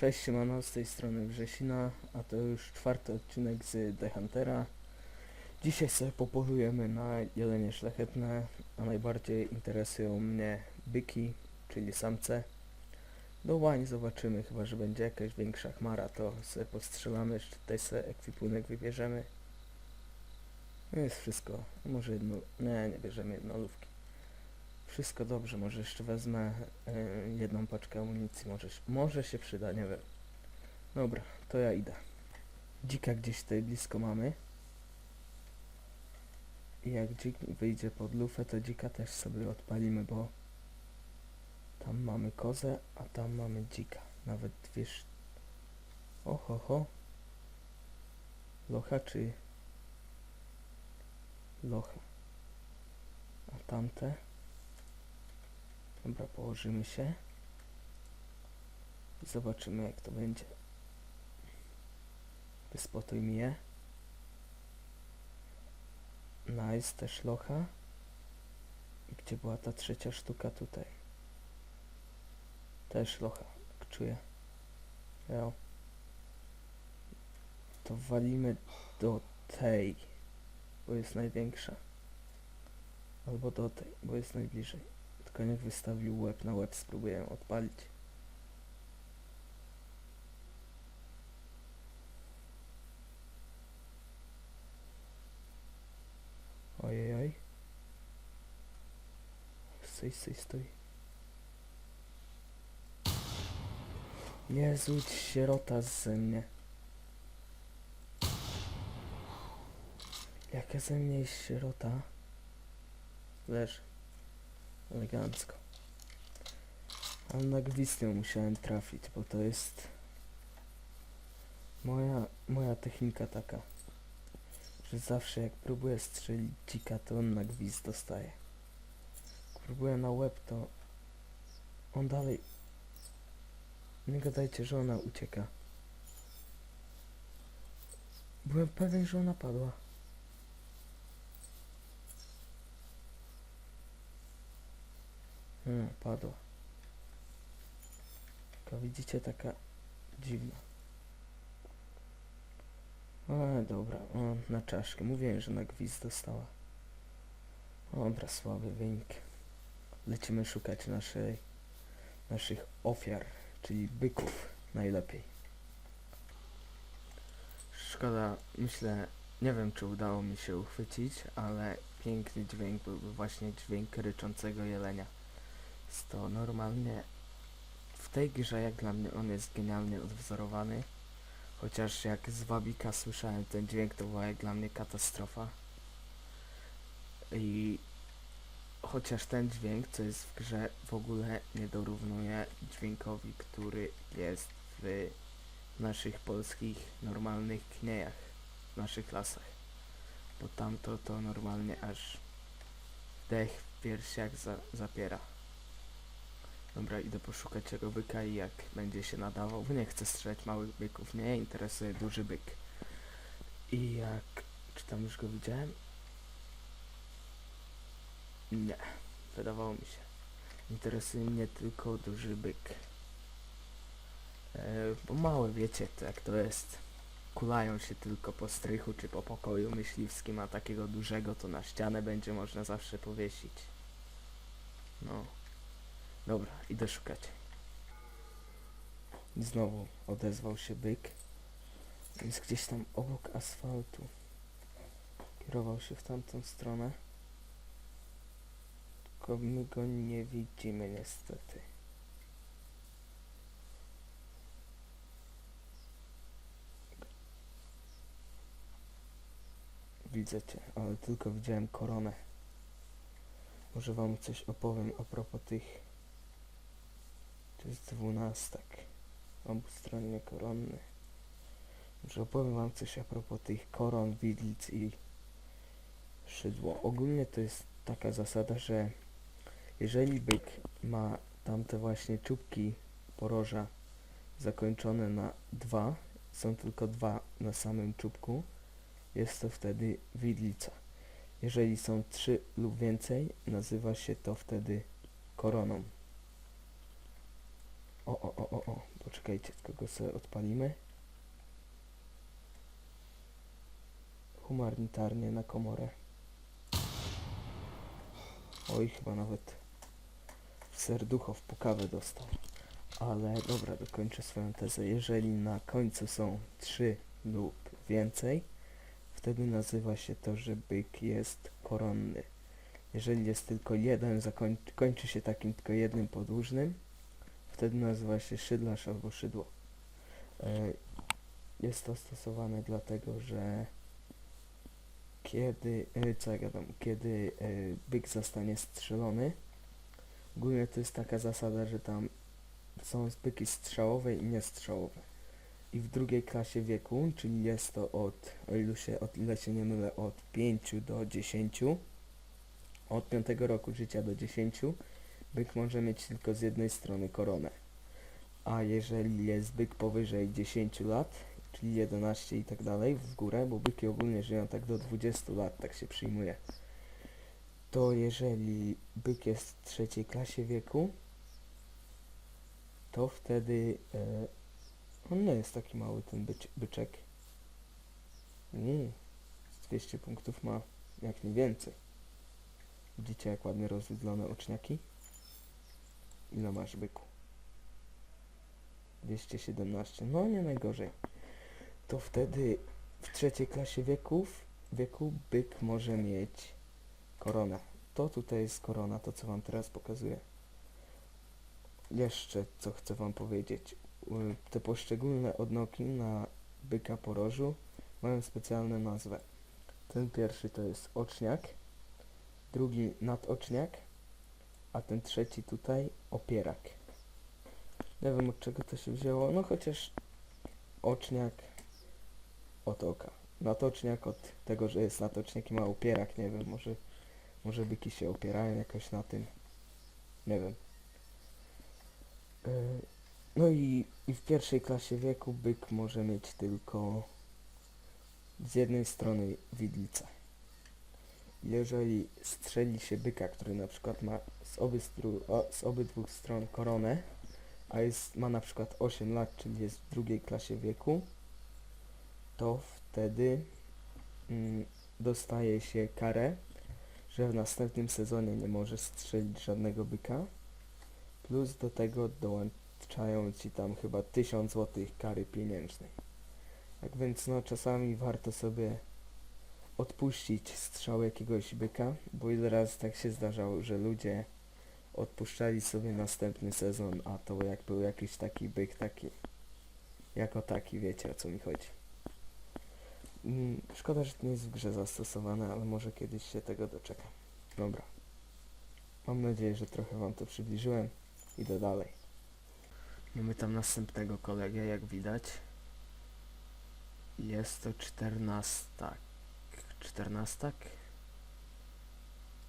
Cześć, siemano, z tej strony Grzesina, a to już czwarty odcinek z The Huntera. Dzisiaj sobie popolujemy na jelenie szlachetne, a najbardziej interesują mnie byki, czyli samce. Do łań zobaczymy, chyba że będzie jakaś większa chmara, to sobie postrzelamy, jeszcze tutaj sobie ekwipunek wybierzemy. Jest wszystko, może jedno, nie, nie bierzemy jednolówki. Wszystko dobrze, może jeszcze wezmę e, jedną paczkę amunicji, może, może się przyda, nie wiem. Dobra, to ja idę. Dzika gdzieś tutaj blisko mamy. I jak dzik wyjdzie pod lufę, to dzika też sobie odpalimy, bo tam mamy kozę, a tam mamy dzika. Nawet dwie. Oho, ho. Locha czy... Locha. A tamte... Dobra, położymy się. I zobaczymy jak to będzie. Wyspotuj mi je. Nice, też locha. I gdzie była ta trzecia sztuka tutaj? Też locha, tak czuję. Jo. To walimy do tej, bo jest największa. Albo do tej, bo jest najbliżej. Tylko niech wystawił łeb na łeb, spróbuję odpalić. Ojej, oj. Stój, stój, stój. Złudź sierota ze mnie. Jaka ze mnie jest sierota? Leży. Elegancko. Ale na gwizd ją musiałem trafić, bo to jest moja, moja technika taka, że zawsze jak próbuję strzelić dzika, to on na gwizd dostaje. Jak próbuję na łeb, to on dalej... Nie gadajcie, że ona ucieka. Byłem pewien, że ona padła. Hmm, padła. Tylko widzicie, taka dziwna. A, dobra, o, na czaszkę. Mówiłem, że na gwizd dostała. Dobra, słaby wynik. Lecimy szukać naszej, naszych ofiar, czyli byków najlepiej. Szkoda, myślę, nie wiem czy udało mi się uchwycić, ale piękny dźwięk byłby właśnie dźwięk ryczącego jelenia. Jest to normalnie w tej grze jak dla mnie on jest genialnie odwzorowany. Chociaż jak z Wabika słyszałem ten dźwięk to była jak dla mnie katastrofa. I chociaż ten dźwięk co jest w grze w ogóle nie dorównuje dźwiękowi, który jest w naszych polskich normalnych kniejach, w naszych lasach. Bo tamto to normalnie aż dech w piersiach za, zapiera. Dobra, idę poszukać tego byka i jak będzie się nadawał, bo nie chcę strzelać małych byków, mnie interesuje duży byk. I jak... czy tam już go widziałem? Nie, wydawało mi się. Interesuje mnie tylko duży byk. E, bo małe wiecie, to jak to jest. Kulają się tylko po strychu czy po pokoju myśliwskim, a takiego dużego to na ścianę będzie można zawsze powiesić. No. Dobra, idę szukać. Znowu odezwał się byk. Jest gdzieś tam obok asfaltu. Kierował się w tamtą stronę. Tylko my go nie widzimy niestety. Widzę cię, ale tylko widziałem koronę. Może wam coś opowiem a propos tych to jest dwunastak. Obustronnie koronny. Może opowiem wam coś a propos tych koron, widlic i szydło. Ogólnie to jest taka zasada, że jeżeli byk ma tamte właśnie czubki poroża zakończone na dwa, są tylko dwa na samym czubku, jest to wtedy widlica. Jeżeli są trzy lub więcej, nazywa się to wtedy koroną. O, o, o, o, o, poczekajcie, tylko go sobie odpalimy. Humanitarnie na komorę. Oj, chyba nawet serducho w pukawę dostał. Ale dobra, dokończę swoją tezę. Jeżeli na końcu są trzy lub więcej, wtedy nazywa się to, że byk jest koronny. Jeżeli jest tylko jeden, kończy się takim tylko jednym podłużnym, wtedy nazywa się szydlarz albo szydło. E, Jest to stosowane dlatego, że kiedy, e, co ja gadam, kiedy e, byk zostanie strzelony, ogólnie to jest taka zasada, że tam są byki strzałowe i niestrzałowe. I w drugiej klasie wieku, czyli jest to od, o ile się, od ile się nie mylę, od 5 do 10, od 5 roku życia do 10, byk może mieć tylko z jednej strony koronę. A jeżeli jest byk powyżej 10 lat, czyli 11 i tak dalej, w górę, bo byki ogólnie żyją tak do 20 lat, tak się przyjmuje, to jeżeli byk jest w trzeciej klasie wieku, to wtedy e, on nie jest taki mały ten byczek. Mm, z 200 punktów ma jak nie więcej. Widzicie jak ładnie rozwydlone oczniaki? Ile masz byku? 217, no nie najgorzej. To wtedy w trzeciej klasie wieków, wieku byk może mieć koronę. To tutaj jest korona, to co wam teraz pokazuję. Jeszcze co chcę wam powiedzieć. Te poszczególne odnoki na byka porożu mają specjalne nazwę. Ten pierwszy to jest oczniak, drugi nadoczniak, a ten trzeci tutaj opierak. Nie wiem od czego to się wzięło, no chociaż oczniak od oka. Natoczniak od tego, że jest natoczniak i ma opierak, nie wiem, może, może byki się opierają jakoś na tym, nie wiem. E, No i, i w pierwszej klasie wieku byk może mieć tylko z jednej strony widlicę. Jeżeli strzeli się byka, który na przykład ma z, obystru, o, z obydwu stron koronę, a jest, ma na przykład 8 lat, czyli jest w drugiej klasie wieku, to wtedy mm, dostaje się karę, że w następnym sezonie nie może strzelić żadnego byka, plus do tego dołączają ci tam chyba 1000 zł kary pieniężnej. Tak więc no czasami warto sobie odpuścić strzał jakiegoś byka, bo ile razy tak się zdarzało, że ludzie odpuszczali sobie następny sezon, a to jak był jakiś taki byk taki, jako taki, wiecie o co mi chodzi. Mm, Szkoda, że to nie jest w grze zastosowane, ale może kiedyś się tego doczekam. Dobra. Mam nadzieję, że trochę wam to przybliżyłem. Idę dalej. Mamy tam następnego kolegę, jak widać. Jest to czternastak. Czternastak?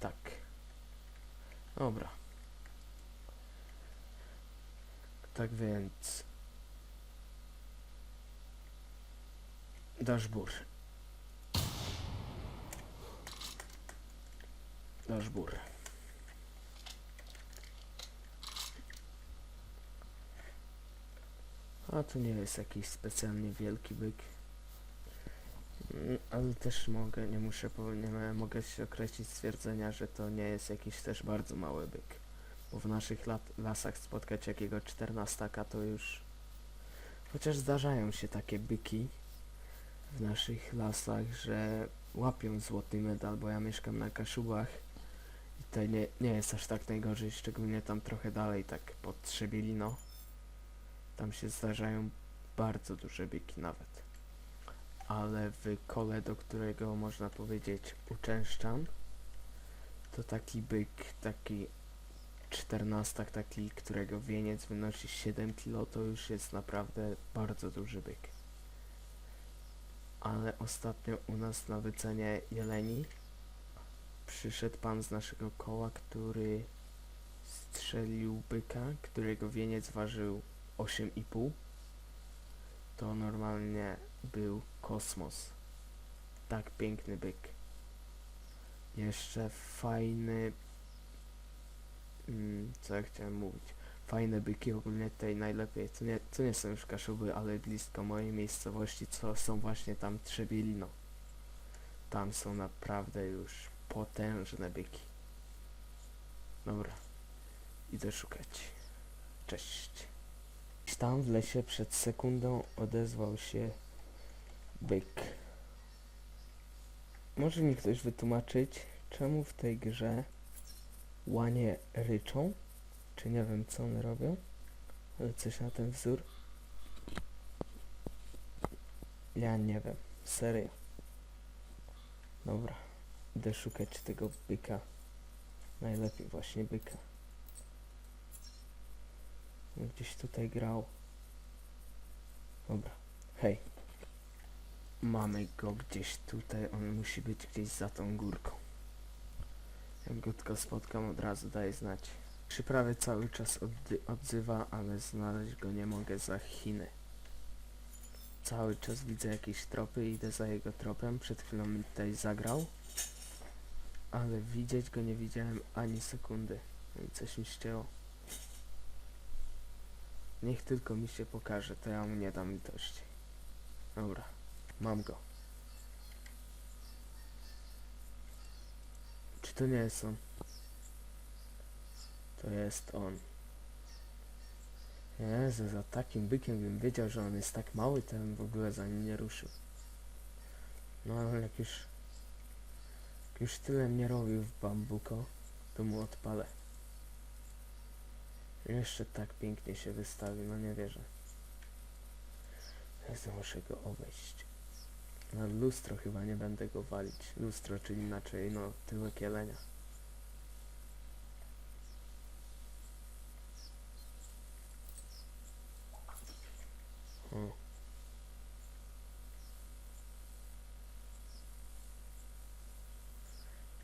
Tak. Dobra. Tak więc... Daszbur. Daszbur. A to nie jest jakiś specjalnie wielki byk. Mm, Ale też mogę, nie muszę, nie mogę się określić stwierdzenia, że to nie jest jakiś też bardzo mały byk. Bo w naszych lat, lasach spotkać jakiego czternastaka to już... Chociaż zdarzają się takie byki w naszych lasach, że łapią złoty medal, bo ja mieszkam na Kaszubach i to nie, nie jest aż tak najgorzej, szczególnie tam trochę dalej, tak pod Trzebielino. Tam się zdarzają bardzo duże byki nawet. Ale w kole, do którego można powiedzieć uczęszczam, to taki byk, taki czternastak, taki, którego wieniec wynosi 7 kg, to już jest naprawdę bardzo duży byk. Ale ostatnio u nas na wycenie jeleni przyszedł pan z naszego koła, który strzelił byka, którego wieniec ważył 8,5 to normalnie był kosmos. Tak piękny byk. Jeszcze fajny. Mm, co ja chciałem mówić? fajne byki ogólnie tutaj najlepiej. To nie, to nie są już Kaszuby, ale blisko mojej miejscowości, co są właśnie tam Trzebilno. Tam są naprawdę już potężne byki. Dobra, idę szukać. Cześć. Tam w lesie przed sekundą odezwał się byk. Może mi ktoś wytłumaczyć, czemu w tej grze łanie ryczą? Czy nie wiem co one robią? Ale coś na ten wzór. Ja nie wiem. Serio. Dobra. Idę szukać tego byka. Najlepiej właśnie byka. Gdzieś tutaj grał. Dobra. Hej. Mamy go gdzieś tutaj. On musi być gdzieś za tą górką. Jak go tylko spotkam, od razu daję znać. Przyprawy cały czas odzywa, ale znaleźć go nie mogę za Chiny. Cały czas widzę jakieś tropy idę za jego tropem. Przed chwilą mi tutaj zagrał. Ale widzieć go nie widziałem ani sekundy. No coś mi ścięło. Niech tylko mi się pokaże, to ja mu nie dam litości. Dobra, mam go. Czy to nie jest on? To jest on. Jezu, za takim bykiem bym wiedział, że on jest tak mały, to bym w ogóle za nim nie ruszył. No ale jak już, jak już tyle mnie robił w bambuko, to mu odpalę. Jeszcze tak pięknie się wystawił, no nie wierzę. Jezu, muszę go obejść. Na lustro chyba nie będę go walić. Lustro, czyli inaczej, no, tyłek jelenia. O.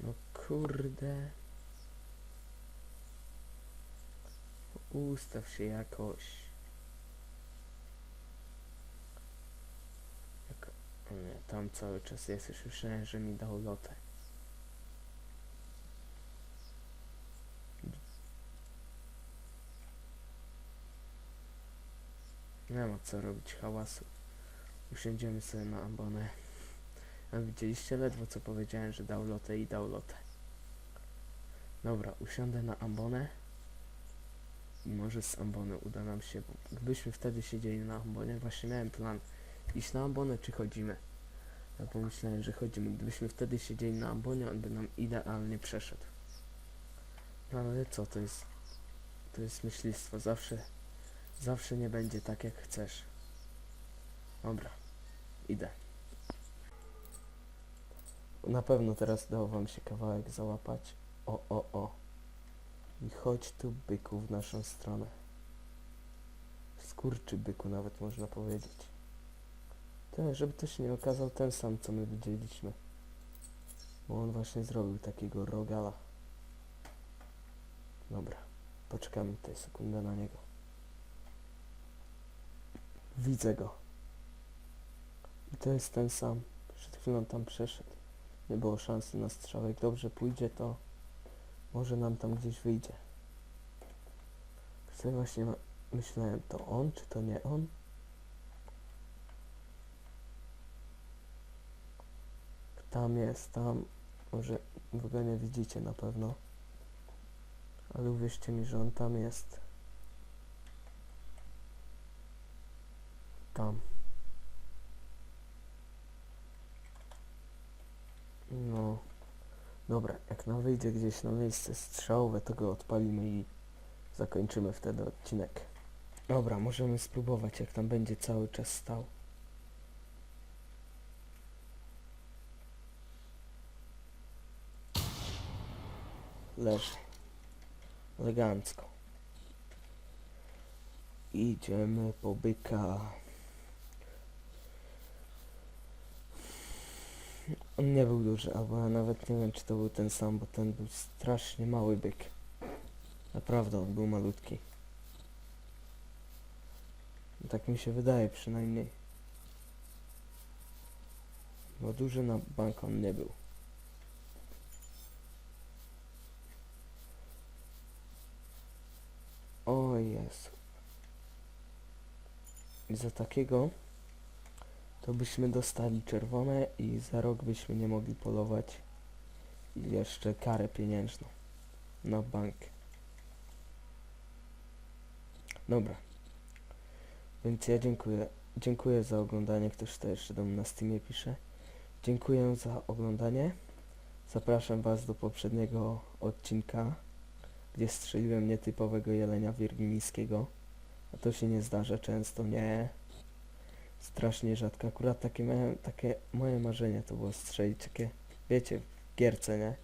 No kurde. Ustaw się jakoś. Jak... Nie, tam cały czas jest, już myślałem, że mi dał lotę. Nie ma co robić hałasu. Usiądziemy sobie na ambonę. A widzieliście ledwo co powiedziałem, że dał lotę i dał lotę. Dobra, usiądę na ambonę. Może z ambony uda nam się, gdybyśmy wtedy siedzieli na ambonie, właśnie miałem plan iść na ambonę czy chodzimy. Ja pomyślałem, że chodzimy. Gdybyśmy wtedy siedzieli na ambonie, on by nam idealnie przeszedł. No ale co, to jest, to jest myślistwo, zawsze, zawsze nie będzie tak jak chcesz. Dobra, idę. Na pewno teraz dało wam się kawałek załapać. O, o, o. I chodź tu byku w naszą stronę. Skurczy byku nawet można powiedzieć. To, żeby to się nie okazał ten sam, co my widzieliśmy. Bo on właśnie zrobił takiego rogala. Dobra, poczekamy tutaj sekundę na niego. Widzę go. I to jest ten sam. Przed chwilą tam przeszedł. Nie było szansy na strzał. Jak dobrze pójdzie, to może nam tam gdzieś wyjdzie. Sobie właśnie myślałem, to on, czy to nie on? Tam jest, tam. Może w ogóle nie widzicie na pewno. Ale uwierzcie mi, że on tam jest. Tam. No. Dobra, jak nam wyjdzie gdzieś na miejsce strzałowe, to go odpalimy i zakończymy wtedy odcinek. Dobra, możemy spróbować, jak tam będzie cały czas stał. Leży. Elegancko. Idziemy po byka. On nie był duży, albo ja nawet nie wiem, czy to był ten sam, bo ten był strasznie mały byk. Naprawdę, on był malutki. Tak mi się wydaje przynajmniej. Bo duży na bank on nie był. O Jezu. I za takiego to byśmy dostali czerwone i za rok byśmy nie mogli polować i jeszcze karę pieniężną na bank. Dobra. Więc ja dziękuję. Dziękuję za oglądanie. Ktoś to jeszcze do mnie na Steamie pisze. Dziękuję za oglądanie. Zapraszam Was do poprzedniego odcinka, gdzie strzeliłem nietypowego jelenia wirginijskiego. A to się nie zdarza często, nie. Strasznie rzadko. Akurat takie takie moje marzenie to było strzelić takie, wiecie, w gierce, nie?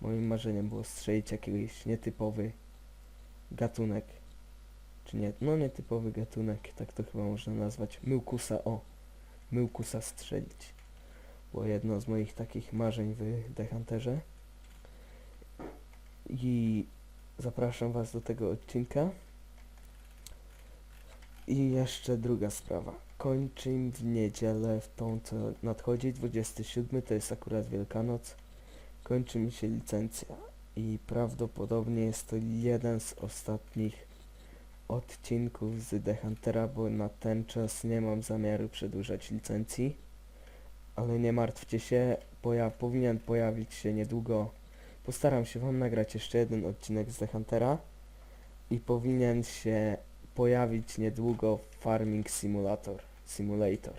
Moim marzeniem było strzelić jakiś nietypowy gatunek. Czy nie? No nietypowy gatunek, tak to chyba można nazwać. Myłkusa, o. Myłkusa strzelić. Było jedno z moich takich marzeń w The Hunterze. I zapraszam Was do tego odcinka. I jeszcze druga sprawa. Kończy im w niedzielę, w tą co nadchodzi, 27, to jest akurat Wielkanoc. Kończy mi się licencja i prawdopodobnie jest to jeden z ostatnich odcinków z The Huntera, bo na ten czas nie mam zamiaru przedłużać licencji. Ale nie martwcie się, poja powinien pojawić się niedługo. Postaram się wam nagrać jeszcze jeden odcinek z The Huntera i powinien się pojawić niedługo Farming Simulator. Simulator.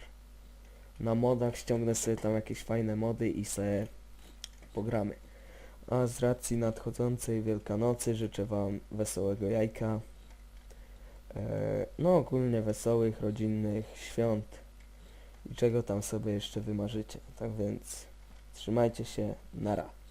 Na modach ściągnę sobie tam jakieś fajne mody i sobie pogramy. A z racji nadchodzącej Wielkanocy życzę wam wesołego jajka. E, no ogólnie wesołych, rodzinnych świąt i czego tam sobie jeszcze wymarzycie. Tak więc trzymajcie się, nara.